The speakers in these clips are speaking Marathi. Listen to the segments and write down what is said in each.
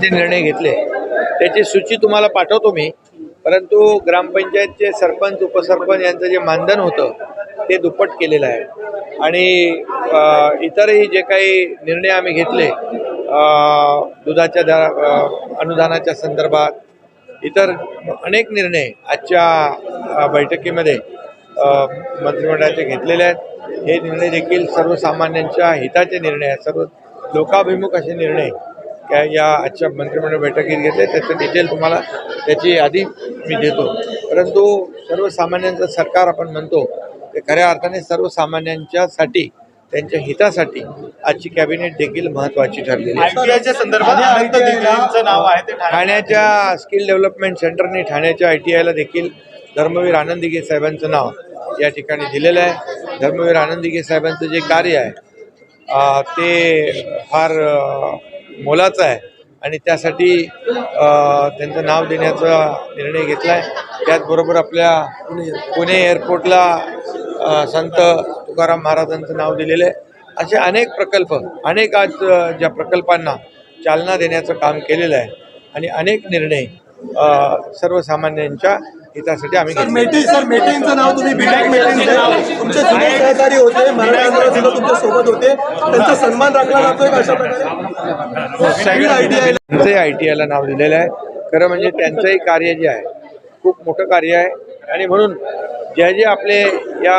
जे निर्णय घेतले त्याची सूची तुम्हाला पाठवतो मी. परंतु ग्रामपंचायतचे सरपंच उपसरपंच यांचं जे मानधन होतं ते दुप्पट केलेलं आहे. आणि इतरही जे काही निर्णय आम्ही घेतले दुधाच्या दरा अनुदानाच्या संदर्भात इतर अनेक निर्णय आजच्या बैठकीमध्ये मंत्रिमंडळाचे घेतलेले आहेत. हे निर्णय देखील सर्वसामान्यांच्या हिताचे निर्णय आहेत. सर्व लोकाभिमुख असे निर्णय त्या या आजच्या मंत्रिमंडळ बैठकीत घेतले त्याचं डिटेल तुम्हाला त्याची यादी मी देतो. परंतु सर्वसामान्यांचं सरकार आपण म्हणतो ते खऱ्या अर्थाने सर्वसामान्यांच्यासाठी त्यांच्या हितासाठी आजची कॅबिनेट देखील महत्त्वाची ठरलेली आहे. आयटीआयच्या संदर्भात अनंत दिघेंचं नाव आहे ते ठाण्यात ठाण्याच्या स्किल डेव्हलपमेंट सेंटरने ठाण्याच्या आय टी आयला देखील धर्मवीर आनंद दिघे साहेबांचं नाव या ठिकाणी दिलेलं आहे. धर्मवीर आनंद दिघे साहेबांचं जे कार्य आहे ते फार मोलाचं आहे. आणि त्यासाठी त्यांचं नाव देण्याचा निर्णय घेतला आहे त्याचबरोबर आपल्या पुणे एअरपोर्टला संत तुकाराम महाराजांचं नाव दिलेलं आहे. असे अनेक प्रकल्प अनेक आज ज्या प्रकल्पांना चालना देण्याचं काम केलेलं आहे. आणि अनेक निर्णय सर्वसामान्यांच्या हितासाठी आम्ही मेटे सर मेटेंचं नाव तुम्ही मेटेंचे तुमचे जुने सहकारी होते मराठा आंदोलनात सुद्धा तुमच्यासोबत होते. त्यांचा सन्मान राखला जातोय का अशा प्रकारे? आयटीआय त्यांचंही आय टी आयला नाव दिलेलं आहे. खरं म्हणजे त्यांचंही कार्य जे आहे खूप मोठं कार्य आहे. आणि म्हणून जे जे आपले या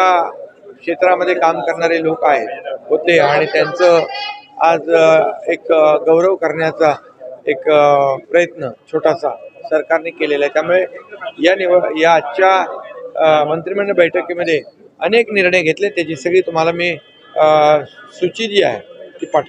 क्षेत्रामध्ये काम करणारे लोक आहेत होते आणि त्यांचं आज एक गौरव करण्याचा एक प्रयत्न छोटासा सरकारने केलेलं आहे. त्यामुळे या निवड या आजच्या मंत्रिमंडळ बैठकीमध्ये अनेक निर्णय घेतले. त्याची सगळी तुम्हाला मी सूची जी आहे ती पाठ